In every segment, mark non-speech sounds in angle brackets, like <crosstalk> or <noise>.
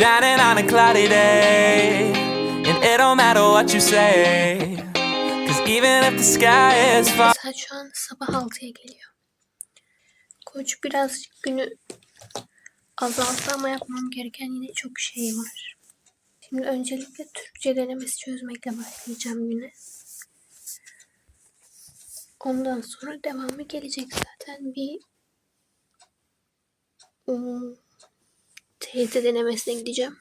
shining on a cloudy day. And it don't matter what you say. Cause even if the sky is far. Saat şu an sabah 6'ya geliyor. Koç birazcık günü azalttı ama yapmam gereken yine çok şey var. Şimdi öncelikle Türkçe denemesi çözmekle başlayacağım güne. Ondan sonra devamı gelecek zaten bir ım, TYT denemesine gideceğim.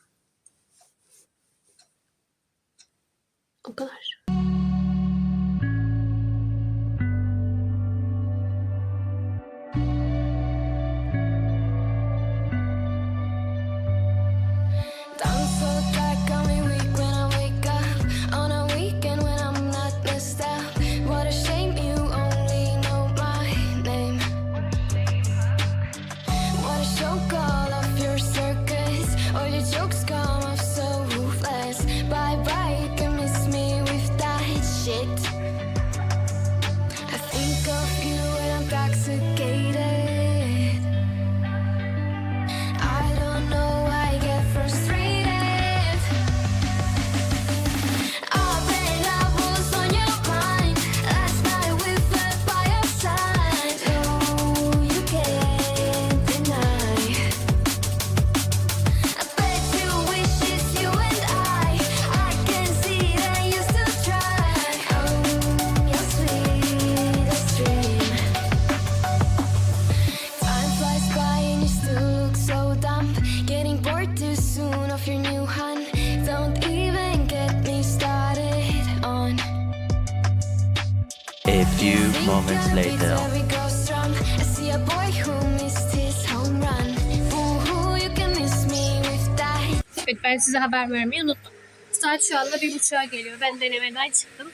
Evet ben size haber vermeyi unuttum. Saat şu anda bir buçuğa geliyor. Ben denemeden çıktım.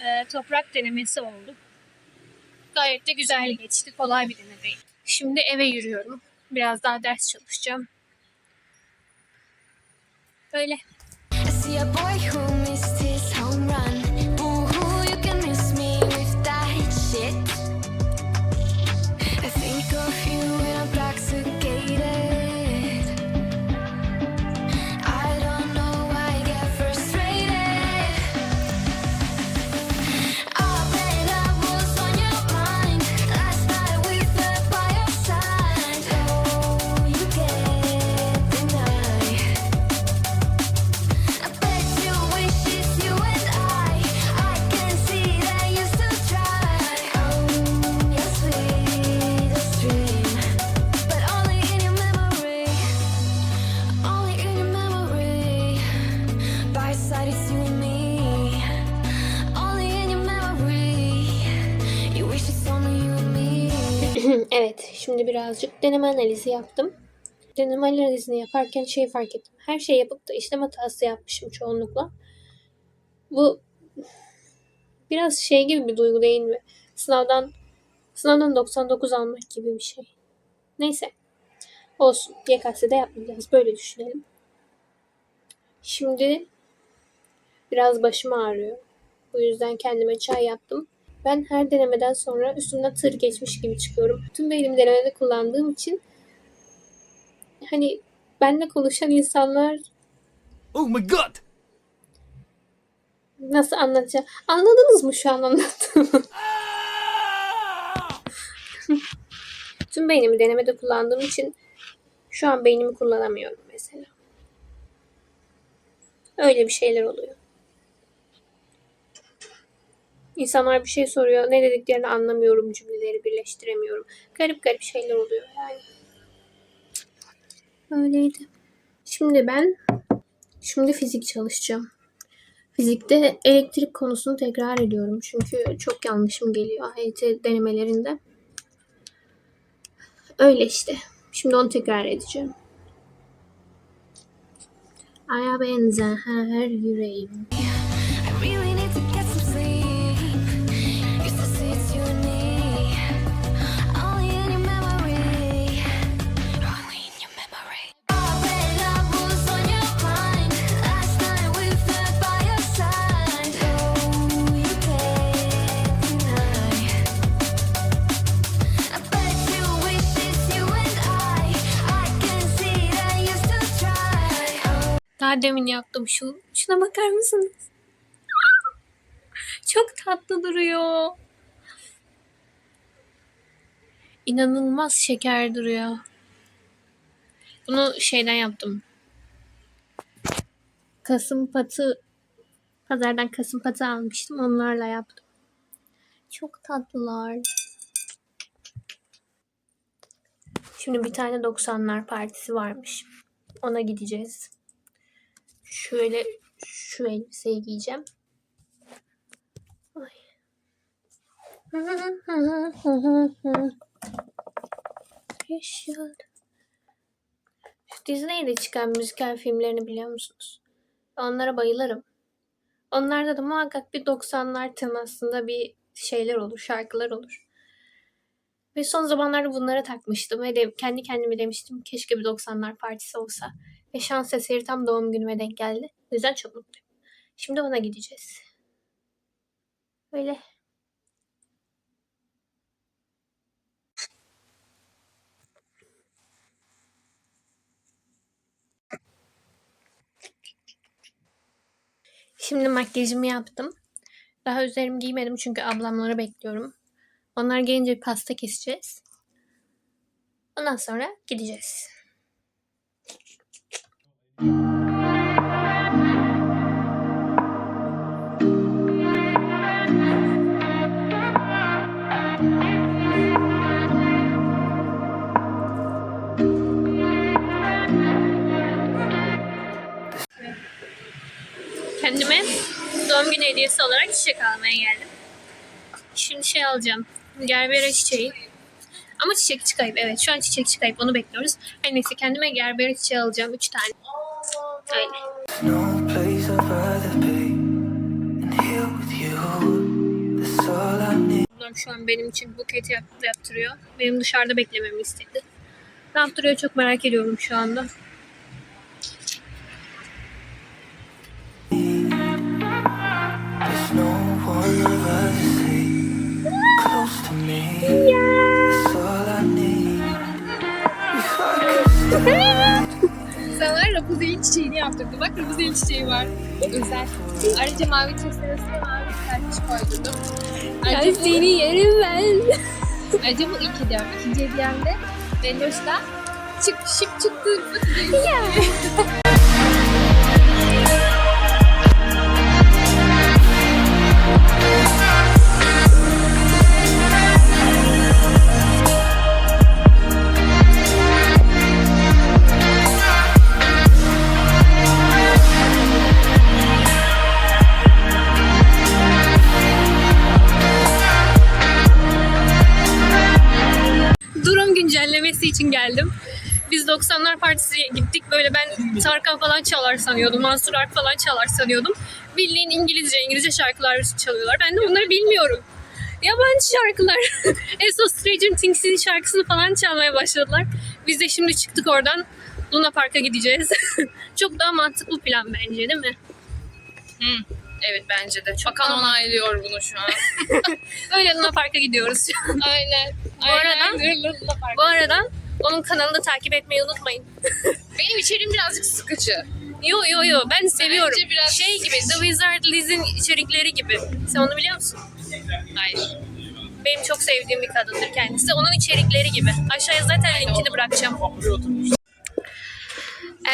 Ee, toprak denemesi oldu. Gayet de güzel geçti. Kolay bir denemeydi. Şimdi eve yürüyorum. Biraz daha ders çalışacağım. Öyle. I see a boy who evet, şimdi birazcık deneme analizi yaptım. Deneme analizini yaparken şey fark ettim. Her şey yapıp da işlem hatası yapmışım çoğunlukla. Bu biraz şey gibi bir duygu değil mi? Sınavdan sınavdan 99 almak gibi bir şey. Neyse. Olsun. YKS'de yapmayacağız. Böyle düşünelim. Şimdi biraz başım ağrıyor. Bu yüzden kendime çay yaptım. Ben her denemeden sonra üstümden tır geçmiş gibi çıkıyorum. Tüm beynimi denemede kullandığım için hani benimle konuşan insanlar Oh my god! nasıl anlatacağım? Anladınız mı şu an anlattığımı? <laughs> Tüm beynimi denemede kullandığım için şu an beynimi kullanamıyorum mesela. Öyle bir şeyler oluyor. İnsanlar bir şey soruyor. Ne dediklerini anlamıyorum. Cümleleri birleştiremiyorum. Garip garip şeyler oluyor yani. Öyleydi. Şimdi ben şimdi fizik çalışacağım. Fizikte elektrik konusunu tekrar ediyorum. Çünkü çok yanlışım geliyor AYT denemelerinde. Öyle işte. Şimdi onu tekrar edeceğim. Aya benzer yüreğim. Daha demin yaptım şu. Şuna bakar mısınız? Çok tatlı duruyor. İnanılmaz şeker duruyor. Bunu şeyden yaptım. Kasım patı pazardan kasım patı almıştım. Onlarla yaptım. Çok tatlılar. Şimdi bir tane 90'lar partisi varmış. Ona gideceğiz. Şöyle şu elbiseyi giyeceğim. Ay. <laughs> Şu Disney'de çıkan müzikal filmlerini biliyor musunuz? Onlara bayılırım. Onlarda da muhakkak bir 90'lar temasında bir şeyler olur, şarkılar olur. Ve son zamanlarda bunlara takmıştım ve de kendi kendime demiştim keşke bir 90'lar partisi olsa. Ve şans eseri tam doğum günüme denk geldi. O yüzden çok mutluyum. Şimdi ona gideceğiz. Öyle. Şimdi makyajımı yaptım. Daha üzerimi giymedim çünkü ablamları bekliyorum. Onlar gelince pasta keseceğiz. Ondan sonra gideceğiz. Günü hediyesi olarak çiçek almaya geldim. Şimdi şey alacağım. Gerbera çiçeği. Ama çiçekçi kayıp. Evet şu an çiçekçi kayıp. Onu bekliyoruz. Her neyse kendime gerbera çiçeği alacağım. Üç tane. Öyle. No place I'd rather be than here with you. That's all I need. Ablam şu an benim için buket yap- yaptırıyor. Benim dışarıda beklememi istedi. Ne yaptırıyor çok merak ediyorum şu anda. Sana Rapunzel'in çiçeğini yaptırdım. Bak Rapunzel'in çiçeği var. Özel. Ayrıca mavi çiçeklerine mavi bir serpiç koydurdum. Ayrıca bu, yerim ben. ayrıca bu ilk hediyem. İkinci hediyem de Bendoş'la çık şıp çıktı. Durum güncellemesi için geldim. Biz 90'lar partisiye gittik. Böyle ben Tarkan falan çalar sanıyordum. Mansur Ark falan çalar sanıyordum. Bildiğin İngilizce, İngilizce şarkılar çalıyorlar. Ben de onları bilmiyorum. Yabancı şarkılar. <laughs> Esos Stranger Things'in şarkısını falan çalmaya başladılar. Biz de şimdi çıktık oradan. Luna Park'a gideceğiz. <laughs> Çok daha mantıklı plan bence değil mi? Evet bence de. Bakan onaylıyor bunu şu an. <laughs> Öyle Luna Park'a gidiyoruz. <laughs> Aynen. Bu arada- <laughs> Bu arada onun kanalını takip etmeyi unutmayın. Benim içeriğim birazcık sıkıcı. Yo yo yo ben seviyorum. Bence biraz- Şey gibi The Wizard Liz'in içerikleri gibi. Sen onu biliyor musun? Hayır. Benim çok sevdiğim bir kadındır kendisi. Onun içerikleri gibi. Aşağıya zaten linkini bırakacağım.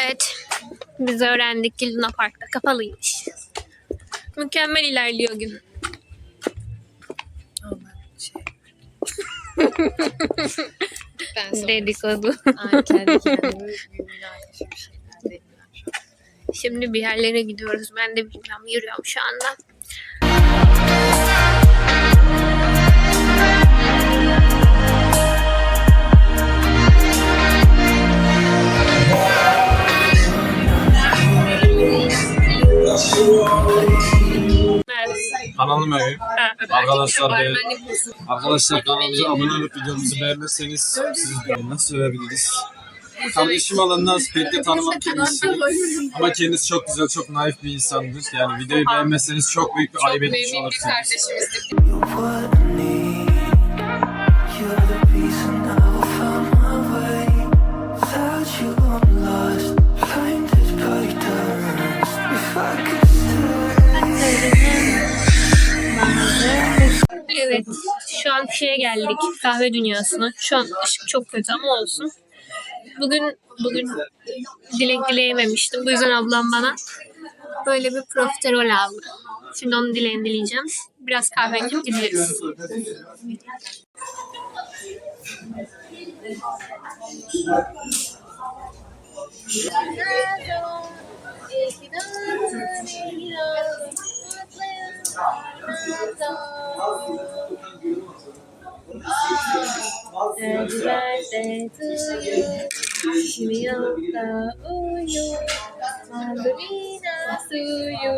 Evet. Biz öğrendik ki Luna Park'ta kapalıymış. Mükemmel ilerliyor gün. <laughs> Ben sana. Dedikodu. Ay, kendi kendime şeyler. Şimdi bir yerlere gidiyoruz. Ben de bilmiyorum. Yürüyorum şu anda. Üye. Arkadaşlar be, arkadaşlar kanalımıza abone olup videomuzu beğenmezseniz sizi nasıl övebiliriz? Kardeşim alanından pek de tanımam kendisini. Ama kendisi çok güzel, çok naif bir insandır. Yani videoyu beğenmezseniz çok büyük bir ayıp etmiş olursunuz. kardeşimizdir. Evet, şu an şeye geldik, kahve dünyasına. Şu an ışık çok kötü ama olsun. Bugün bugün dilek dileyememiştim. Bu yüzden ablam bana böyle bir profiterol aldı. Şimdi onun dileğini dileyeceğim. Biraz kahve içip gideriz. Happy birthday to you. Shimiyota uyu. Mandolina suyu.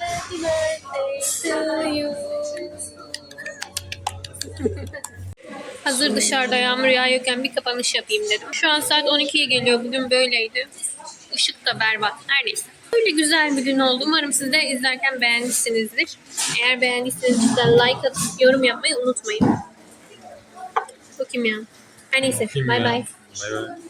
Happy birthday to you. Hazır dışarıda yağmur yağıyorken bir kapanış yapayım dedim. Şu an saat 12'ye geliyor. Bugün böyleydi. Işık da berbat. Her neyse. Böyle güzel bir gün oldu. Umarım siz de izlerken beğenmişsinizdir. Eğer beğendiyseniz lütfen like atıp yorum yapmayı unutmayın. Bakayım ya. I need to. Bye. Bye bye.